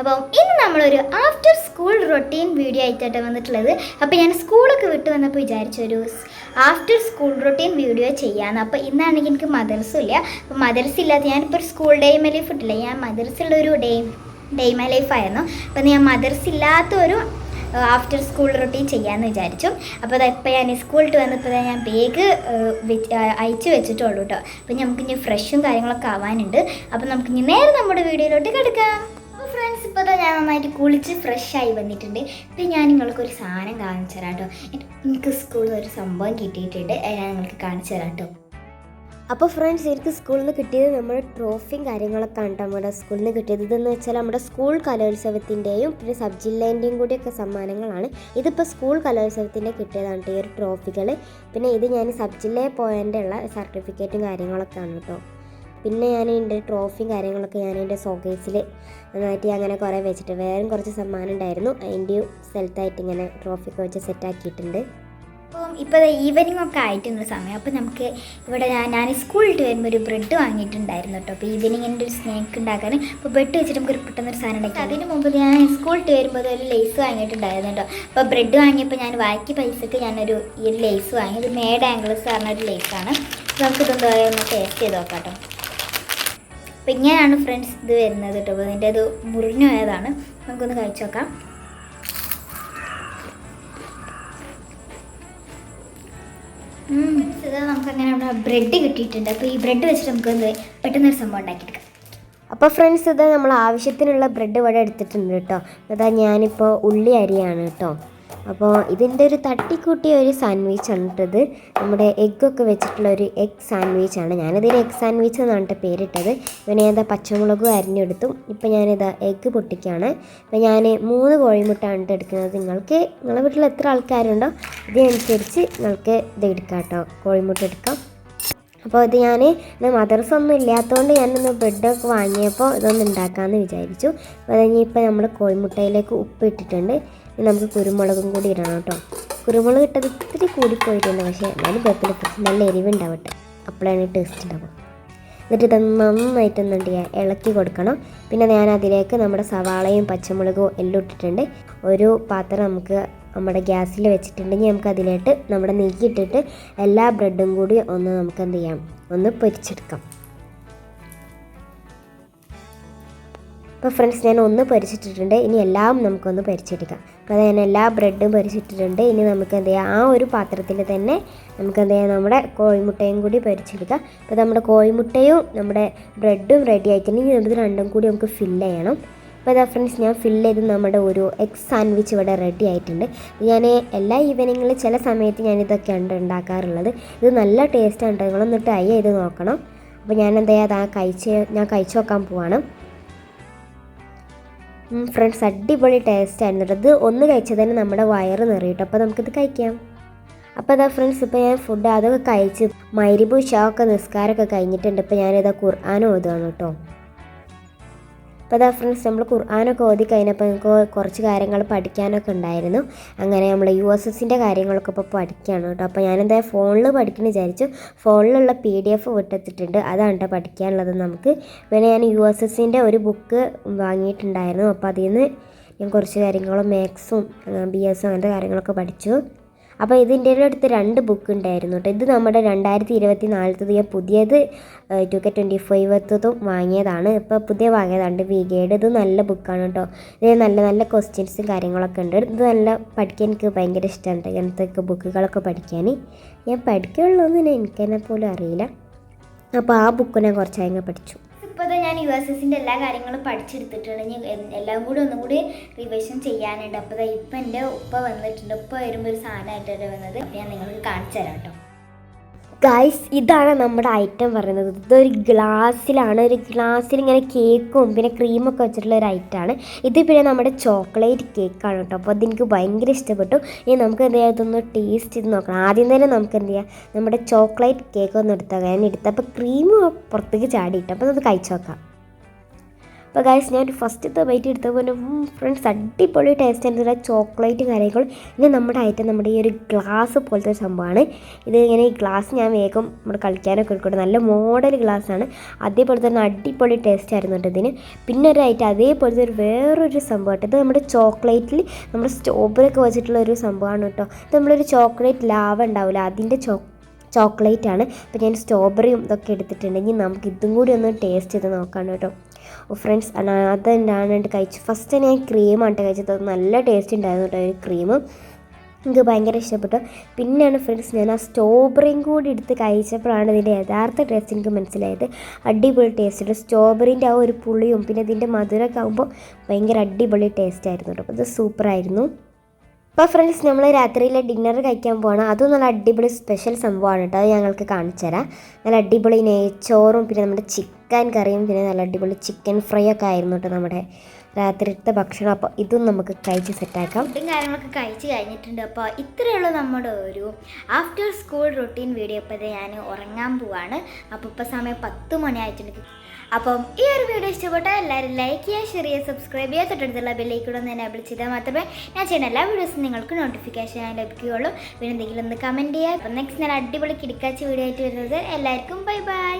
അപ്പം ഇന്ന് നമ്മളൊരു ആഫ്റ്റർ സ്കൂൾ റൊട്ടീൻ വീഡിയോ ആയിട്ടാണ് വന്നിട്ടുള്ളത്. അപ്പോൾ ഞാൻ സ്കൂളൊക്കെ വിട്ട് വന്നപ്പോൾ വിചാരിച്ചൊരു ആഫ്റ്റർ സ്കൂൾ റൊട്ടീൻ വീഡിയോ ചെയ്യാമെന്ന് അപ്പോൾ ഇന്നാണെങ്കിൽ എനിക്ക് മദർസും ഇല്ല. അപ്പോൾ മദർസ് ഇല്ലാതെ ഞാനിപ്പോൾ ഒരു സ്കൂൾ മൈ ലൈഫ് ഇട്ടില്ല. ഞാൻ മദർസുള്ള ഒരു ഡേ ഡേ ലൈഫ് ആയിരുന്നു. അപ്പോൾ ഞാൻ മദർസ് ഇല്ലാത്ത ഒരു ആഫ്റ്റർ സ്കൂൾ റൊട്ടീൻ ചെയ്യാമെന്ന് വിചാരിച്ചു. അപ്പോൾ ഇപ്പോൾ ഞാൻ സ്കൂളിൽ വന്നപ്പോൾ ഞാൻ ബാഗ് അയച്ചു വെച്ചിട്ടുള്ളൂ കേട്ടോ അപ്പോൾ നമുക്ക് ഇനി ഫ്രഷും കാര്യങ്ങളൊക്കെ ആവാനുണ്ട്. അപ്പോൾ നമുക്ക് ഇനി നേരെ നമ്മുടെ വീഡിയോയിലോട്ട് കിടക്കാം. അപ്പോൾ ഇപ്പോൾ തന്നെ ഞാൻ നന്നായിട്ട് കുളിച്ച് ഫ്രഷ് ആയി വന്നിട്ടുണ്ട്. ഇപ്പം ഞാൻ നിങ്ങൾക്ക് ഒരു സാധനം കാണിച്ചു തരാം കേട്ടോ എനിക്ക് സ്കൂളിൽ ഒരു സംഭവം കിട്ടിയിട്ടുണ്ട്. ഞാൻ നിങ്ങൾക്ക് കാണിച്ചു തരാം കേട്ടോ അപ്പോൾ ഫ്രണ്ട്സ് എനിക്ക് സ്കൂളിൽ നിന്ന് കിട്ടിയത് നമ്മുടെ ട്രോഫിയും കാര്യങ്ങളൊക്കെ ആണ് നമ്മുടെ സ്കൂളിൽ നിന്ന് കിട്ടിയത്. ഇതെന്ന് വെച്ചാൽ നമ്മുടെ സ്കൂൾ കലോത്സവത്തിന്റെയും പിന്നെ സബ് ജില്ലേന്റെയും കൂടിയൊക്കെ സമ്മാനങ്ങളാണ്. ഇതിപ്പോൾ സ്കൂൾ കലോത്സവത്തിന്റെ കിട്ടിയതാണ് ട്ടോ ഈ ഒരു ട്രോഫികൾ പിന്നെ ഇത് ഞാൻ സബ് ജില്ലയിൽ പോയതിന്റെ ഉള്ള സർട്ടിഫിക്കറ്റും കാര്യങ്ങളൊക്കെ ആണ് കേട്ടോ പിന്നെ ഞാൻ എന്റെ ട്രോഫിയും കാര്യങ്ങളൊക്കെ ഞാൻ എന്റെ സോക്കേസിൽ നന്നായിട്ട് അങ്ങനെ കുറേ വെച്ചിട്ട് വേറെ കുറച്ച് സമ്മാനം ഉണ്ടായിരുന്നു. അതിന്റെ സ്ഥലത്തായിട്ട് ഇങ്ങനെ ട്രോഫിയൊക്കെ വെച്ച് സെറ്റാക്കിയിട്ടുണ്ട് അപ്പം ഇപ്പോൾ ഈവനിങ് ഒക്കെ ആയിട്ടുള്ള സമയം. അപ്പോൾ നമുക്ക് ഇവിടെ ഞാൻ ഞാൻ സ്കൂളിൽ വരുമ്പോൾ ഒരു ബ്രെഡ് വാങ്ങിയിട്ടുണ്ടായിരുന്നു കേട്ടോ അപ്പോൾ ഈവനിങ്ങിന്റെ ഒരു സ്നാക്ക് ഉണ്ടാക്കാൻ. അപ്പോൾ ബ്രെഡ് വെച്ചിട്ട് നമുക്ക് ഒരു പെട്ടെന്നൊരു സാധനം ഉണ്ടാക്കി അതിന് മുമ്പ് ഞാൻ സ്കൂളിൽ വരുമ്പോൾ ഒരു ലേസ് വാങ്ങിയിട്ടുണ്ടായിരുന്നു കേട്ടോ അപ്പോൾ ബ്രെഡ് വാങ്ങിയപ്പോൾ ഞാൻ ബാക്കി പൈസക്ക് ഞാനൊരു ഈ ഒരു ലേസ് വാങ്ങി. ഇത് മേഡ് ആംഗിൾസ് പറഞ്ഞ ഒരു ലേസാണ് നമുക്കിതെന്താ ഒന്ന് ടേസ്റ്റ് ചെയ്ത് നോക്കാം കേട്ടോ അപ്പോൾ ഇങ്ങനെയാണ് ഫ്രണ്ട്സ് ഇത് വരുന്നത് കേട്ടോ അപ്പോൾ ഇതിന്റെ അത് മുറിഞ്ഞു പോയതാണ്. നമുക്കൊന്ന് കഴിച്ചു നോക്കാം. നമുക്കങ്ങനെ നമ്മുടെ ബ്രെഡ് കിട്ടിയിട്ടുണ്ട്. അപ്പോൾ ഈ ബ്രെഡ് വെച്ചിട്ട് നമുക്ക് പെട്ടെന്നൊരു സംഭവം ഉണ്ടാക്കിയെടുക്കാം. അപ്പോൾ ഫ്രണ്ട്സ് ഇത് നമ്മൾ ആവശ്യത്തിനുള്ള ബ്രെഡ് ഇവിടെ എടുത്തിട്ടുണ്ട് കേട്ടോ അതാ ഞാനിപ്പോൾ ഉള്ളി അരിയാണ് കേട്ടോ അപ്പോൾ ഇതിന്റെ ഒരു തട്ടിക്കൂട്ടിയ ഒരു സാൻഡ്വിച്ച് ആണിട്ടത് നമ്മുടെ എഗ്ഗൊക്കെ വെച്ചിട്ടുള്ള ഒരു എഗ് സാൻഡ്വിച്ച് ആണ്. ഞാനിതിന് എഗ് സാൻഡ്വിച്ച് എന്നാണ് കേട്ടോ പേരിട്ടത്. പിന്നെ ഞാൻ പച്ചമുളകും അരിഞ്ഞെടുത്തു. ഇപ്പോൾ ഞാനിത് എഗ്ഗ് പൊട്ടിക്കുകയാണ്. അപ്പോൾ ഞാൻ മൂന്ന് കോഴിമുട്ടാണ് എടുക്കുന്നത്. നിങ്ങൾക്ക് നിങ്ങളുടെ വീട്ടിൽ എത്ര ആൾക്കാരുണ്ടോ ഇതിനനുസരിച്ച് നിങ്ങൾക്ക് ഇത് എടുക്കാം കേട്ടോ. കോഴിമുട്ട എടുക്കാം. അപ്പോൾ ഇത് ഞാൻ മദർസ് ഒന്നും ഇല്ലാത്തതുകൊണ്ട് ഞാനൊന്ന് ബ്രെഡൊക്കെ വാങ്ങിയപ്പോൾ ഇതൊന്ന് ഉണ്ടാക്കാമെന്ന് വിചാരിച്ചു. അപ്പോൾ അത് ഇനിയിപ്പോൾ നമ്മൾ കോഴിമുട്ടയിലേക്ക് ഉപ്പ് ഇട്ടിട്ടുണ്ട് നമുക്ക് കുരുമുളകും കൂടി ഇടണം കേട്ടോ. കുരുമുളക് ഇട്ടത് ഇത്തിരി കൂടിപ്പോയിട്ടുണ്ട് പക്ഷേ എന്നാലും കുഴപ്പമില്ല. നല്ല എരിവുണ്ടാവട്ടെ. അപ്പോഴാണ് ടേസ്റ്റ് ഉണ്ടാവും എന്നിട്ട് ഇത് നന്നായിട്ട് എന്തുണ്ട് ഇളക്കി കൊടുക്കണം. പിന്നെ ഞാൻ അതിലേക്ക് നമ്മുടെ സവാളയും പച്ചമുളകും എല്ലാം ഇട്ടിട്ടുണ്ട്. ഒരു പാത്രം നമുക്ക് നമ്മുടെ ഗ്യാസിൽ വെച്ചിട്ടുണ്ടെങ്കിൽ നമുക്ക് അതിലേക്ക് നമ്മുടെ നീക്കിയിട്ടിട്ട് എല്ലാ ബ്രെഡും കൂടി ഒന്ന് നമുക്ക് എന്ത് ചെയ്യാം ഒന്ന് പൊരിച്ചെടുക്കാം. അപ്പോൾ ഫ്രണ്ട്സ് ഞാൻ ഒന്ന് പരിച്ചിട്ടിട്ടുണ്ട് ഇനി എല്ലാം നമുക്കൊന്ന് പരിച്ചെടുക്കാം അപ്പോൾ അത് ഞാൻ എല്ലാ ബ്രെഡും പരിച്ചിട്ടിട്ടുണ്ട് ഇനി നമുക്ക് എന്ത് ചെയ്യാം? ആ ഒരു പാത്രത്തിൽ തന്നെ നമുക്ക് എന്ത് ചെയ്യാം? നമ്മുടെ കോഴിമുട്ടയും കൂടി പരിച്ചെടുക്കാം അപ്പോൾ നമ്മുടെ കോഴിമുട്ടയും നമ്മുടെ ബ്രെഡും റെഡി ആയിട്ടുണ്ടെങ്കിൽ ഇത് രണ്ടും കൂടി നമുക്ക് ഫില്ല് ചെയ്യണം. അപ്പോൾ ഇതാ ഫ്രണ്ട്സ് ഞാൻ ഫില്ല് ചെയ്ത് നമ്മുടെ ഒരു എഗ് സാൻഡ്വിച്ച് ഇവിടെ റെഡി ആയിട്ടുണ്ട്. ഞാൻ എല്ലാ ഈവനിങ്ങിലും ചില സമയത്ത് ഞാൻ ഇതൊക്കെയാണ് ഉണ്ടാക്കാറുള്ളത്. ഇത് നല്ല ടേസ്റ്റാണ് നിങ്ങളൊന്ന് ട്രൈ ചെയ്ത് നോക്കണം. അപ്പോൾ ഞാൻ എന്താ അതാ കഴിച്ച് ഞാൻ കഴിച്ചു നോക്കാൻ പോവാണ്. ഫ്രണ്ട്സ് അടിപൊളി ടേസ്റ്റ് ആയിരുന്നു ഇത് ഒന്ന് കഴിച്ചാൽ തന്നെ നമ്മുടെ വയറ് നിറയിട്ടു അപ്പോൾ നമുക്കിത് കഴിക്കാം. അപ്പോൾ അതാ ഫ്രണ്ട്സ് ഇപ്പോൾ ഞാൻ ഫുഡ് അതൊക്കെ കഴിച്ച് മൈരിബു ഷാ ഒക്കെ നിസ്കാരമൊക്കെ കഴിഞ്ഞിട്ടുണ്ട്. ഇപ്പോൾ ഞാനിതാ ഖുർആൻ ഓതുകയാണ് കേട്ടോ അപ്പോൾ അതാ ഫ്രണ്ട്സ് നമ്മൾ ഖുർആാനൊക്കെ ഓതി കഴിഞ്ഞപ്പോൾ നമുക്ക് കുറച്ച് കാര്യങ്ങൾ പഠിക്കാനൊക്കെ ഉണ്ടായിരുന്നു. അങ്ങനെ നമ്മൾ യു എസ് എസിന്റെ കാര്യങ്ങളൊക്കെ ഇപ്പോൾ പഠിക്കുകയാണ് കേട്ടോ. അപ്പോൾ ഞാനെന്താ ഫോണിൽ പഠിക്കണം വിചാരിച്ചു. ഫോണിലുള്ള പി ഡി എഫ് വിട്ടെത്തിയിട്ടുണ്ട് അതാണ് കേട്ടോ പഠിക്കാനുള്ളത് നമുക്ക്. പിന്നെ ഞാൻ യു എസ് എസിന്റെ ഒരു ബുക്ക് വാങ്ങിയിട്ടുണ്ടായിരുന്നു. അപ്പോൾ അതിൽ നിന്ന് ഞാൻ കുറച്ച് കാര്യങ്ങളും മാത്സും ബി എസ് അങ്ങനത്തെ കാര്യങ്ങളൊക്കെ പഠിച്ചു. അപ്പോൾ ഇതിന്റെ അടുത്ത് രണ്ട് ബുക്ക് ഉണ്ടായിരുന്നു കേട്ടോ ഇത് നമ്മുടെ രണ്ടായിരത്തി ഇരുപത്തി നാലത്തത് ഞാൻ പുതിയത് ടു കെ ട്വന്റി ഫൈവത്തതും വാങ്ങിയതാണ്. ഇപ്പോൾ പുതിയ വാങ്ങിയതാണ് വി ഗേഡ് ഇത് നല്ല ബുക്കാണ് കേട്ടോ ഇത് നല്ല നല്ല ക്വസ്റ്റ്യൻസും കാര്യങ്ങളൊക്കെ ഉണ്ട്. ഇത് നല്ല പഠിക്കാൻ എനിക്ക് ഭയങ്കര ഇഷ്ടമാണ് ഇങ്ങനത്തെ ബുക്കുകളൊക്കെ പഠിക്കാൻ. ഞാൻ പഠിക്കാനുള്ളതൊന്നും എനിക്ക് എന്നെ പോലും അറിയില്ല. അപ്പോൾ ആ ബുക്ക് ഞാൻ കുറച്ചായി പഠിച്ചു. ഇപ്പോൾ ഞാൻ യു എസ് എസിന്റെ എല്ലാ കാര്യങ്ങളും പഠിച്ചെടുത്തിട്ടുണ്ട്. എല്ലാം കൂടി ഒന്നും കൂടി റിവിഷൻ ചെയ്യാനുണ്ട്. അപ്പോൾ ഇപ്പം എന്റെ ഉപ്പ വന്നിട്ടുണ്ട്. ഉപ്പ വരുമ്പോൾ ഒരു സാധനമായിട്ടാണ് വന്നത്? ഞാൻ നിങ്ങൾക്ക് കാണിച്ചു തരാം കേട്ടോ. ഗൈസ് ഇതാണ് നമ്മുടെ ഐറ്റം പറയുന്നത്. ഇതൊരു ഗ്ലാസ്സിലാണ് ഒരു ഗ്ലാസ്സിൽ ഇങ്ങനെ കേക്കും പിന്നെ ക്രീമൊക്കെ വെച്ചിട്ടുള്ള ഒരു ഐറ്റമാണ് ഇത് പിന്നെ നമ്മുടെ ചോക്ലേറ്റ് കേക്കാണ് കേട്ടോ. അപ്പോൾ അതെനിക്ക് ഭയങ്കര ഇഷ്ടപ്പെട്ടു. ഇനി നമുക്ക് എന്ത് ചെയ്യാം? ഇതൊന്ന് ടേസ്റ്റ് ചെയ്ത് നോക്കണം. ആദ്യം തന്നെ നമുക്ക് എന്ത് ചെയ്യാം? നമ്മുടെ ചോക്ലേറ്റ് കേക്ക് ഒന്ന് എടുത്താൽ ഞാൻ എടുത്തപ്പോൾ ക്രീം പുറത്തേക്ക് ചാടിയിട്ട്. അപ്പോൾ നമുക്ക് കഴിച്ചു നോക്കാം. അപ്പോൾ ഗൈസ് ഞാൻ ഫസ്റ്റത്തെ ബൈറ്റ് എടുത്തപ്പോൾ ഫ്രണ്ട്സ് അടിപൊളി ടേസ്റ്റ് ആയിരുന്നു ചോക്ലേറ്റും കാര്യങ്ങളും. ഇനി നമ്മുടെ ഐറ്റം നമ്മുടെ ഈ ഒരു ഗ്ലാസ് പോലത്തെ ഒരു സംഭവമാണ്. ഇത് ഇങ്ങനെ ഈ ഗ്ലാസ് ഞാൻ വേഗം നമ്മുടെ കളിക്കാനൊക്കെ എടുക്കട്ടെ നല്ല മോഡൽ ഗ്ലാസ്സാണ് അതേപോലെ തന്നെ അടിപൊളി ടേസ്റ്റ് ആയിരുന്നു ഇതിന്. പിന്നെ ഒരു ഐറ്റം അതേപോലത്തെ ഒരു വേറൊരു സംഭവമായിട്ട് ഇത് നമ്മുടെ ചോക്ലേറ്റിൽ നമ്മുടെ സ്ട്രോബെറി ഒക്കെ വെച്ചിട്ടുള്ള ഒരു സംഭവമാണ് കേട്ടോ. ഇത് നമ്മളൊരു ചോക്ലേറ്റ് ലാവ ഉണ്ടാവില്ല അതിന്റെ ചോ ചോക്ലേറ്റ് ആണ്. അപ്പോൾ ഞാൻ സ്ട്രോബെറിയും ഇതൊക്കെ എടുത്തിട്ടുണ്ടെങ്കിൽ നമുക്ക് ഇതും കൂടി ഒന്ന് ടേസ്റ്റ് ചെയ്ത് നോക്കാം കേട്ടോ. ഫ്രണ്ട്സ് അതെന്താണ്? കഴിച്ചു. ഫസ്റ്റ് ഞാൻ ക്രീമാണ് കഴിച്ചത്. അത് നല്ല ടേസ്റ്റ് ഉണ്ടായിരുന്നു കേട്ടോ ക്രീം എനിക്ക് ഭയങ്കര ഇഷ്ടപ്പെട്ടു. പിന്നെയാണ് ഫ്രണ്ട്സ് ഞാൻ ആ സ്ട്രോബെറിയും കൂടി എടുത്ത് കഴിച്ചപ്പോഴാണ് ഇതിന്റെ യഥാർത്ഥ ടേസ്റ്റ് എനിക്ക് മനസ്സിലായത്. അടിപൊളി ടേസ്റ്റ് സ്ട്രോബെറിന്റെ ആ ഒരു പുളിയും പിന്നെ ഇതിന്റെ മധുരമൊക്കെ ആകുമ്പോൾ ഭയങ്കര അടിപൊളി ടേസ്റ്റ് ആയിരുന്നു കേട്ടോ ഇത് സൂപ്പറായിരുന്നു അപ്പോൾ ഫ്രണ്ട്സ് നമ്മൾ രാത്രിയിൽ ഡിന്നർ കഴിക്കാൻ പോകണം അതും നല്ല അടിപൊളി സ്പെഷ്യൽ സംഭവമാണ് കേട്ടോ. അത് ഞങ്ങൾക്ക് കാണിച്ചു തരാം. നല്ല അടിപൊളി നെയ്ച്ചോറും പിന്നെ നമ്മുടെ ചിക്കൻ കറിയും പിന്നെ നല്ല അടിപൊളി ചിക്കൻ ഫ്രൈ ഒക്കെ ആയിരുന്നു കേട്ടോ നമ്മുടെ രാത്രിത്തെ ഭക്ഷണം. അപ്പോൾ ഇതും നമുക്ക് കഴിച്ച് സെറ്റാക്കാം ഫുഡും കാര്യങ്ങളൊക്കെ കഴിച്ച് കഴിഞ്ഞിട്ടുണ്ട്. അപ്പോൾ ഇത്രയുള്ള നമ്മുടെ ഒരു ആഫ്റ്റർ സ്കൂൾ റൊട്ടീൻ വീഡിയോ ഇപ്പോൾ ഞാൻ ഉറങ്ങാൻ പോവാണ്. അപ്പോൾ ഇപ്പോൾ സമയം പത്ത് മണി ആയിട്ടുണ്ട് അപ്പം ഈ ഒരു വീഡിയോ ഇഷ്ടപ്പെട്ടാൽ എല്ലാവരും ലൈക്ക് ചെയ്യുക ഷെയർ ചെയ്യുക സബ്സ്ക്രൈബ് ചെയ്യുക. തൊട്ടടുത്തുള്ള ബില്ലേക്കൂടെ ഒന്ന് എനേബിൾ ചെയ്താൽ മാത്രമേ ഞാൻ ചെയ്യുന്ന എല്ലാ വീഡിയോസും നിങ്ങൾക്ക് നോട്ടിഫിക്കേഷൻ ലഭിക്കുകയുള്ളൂ. പിന്നെ എന്തെങ്കിലും ഒന്ന് കമന്റ് ചെയ്യുക. അപ്പം നെക്സ്റ്റ് ഞാൻ അടിപൊളി കിടക്കാച്ച വീഡിയോ ആയിട്ട് വരുന്നത് എല്ലാവർക്കും ബൈ ബൈ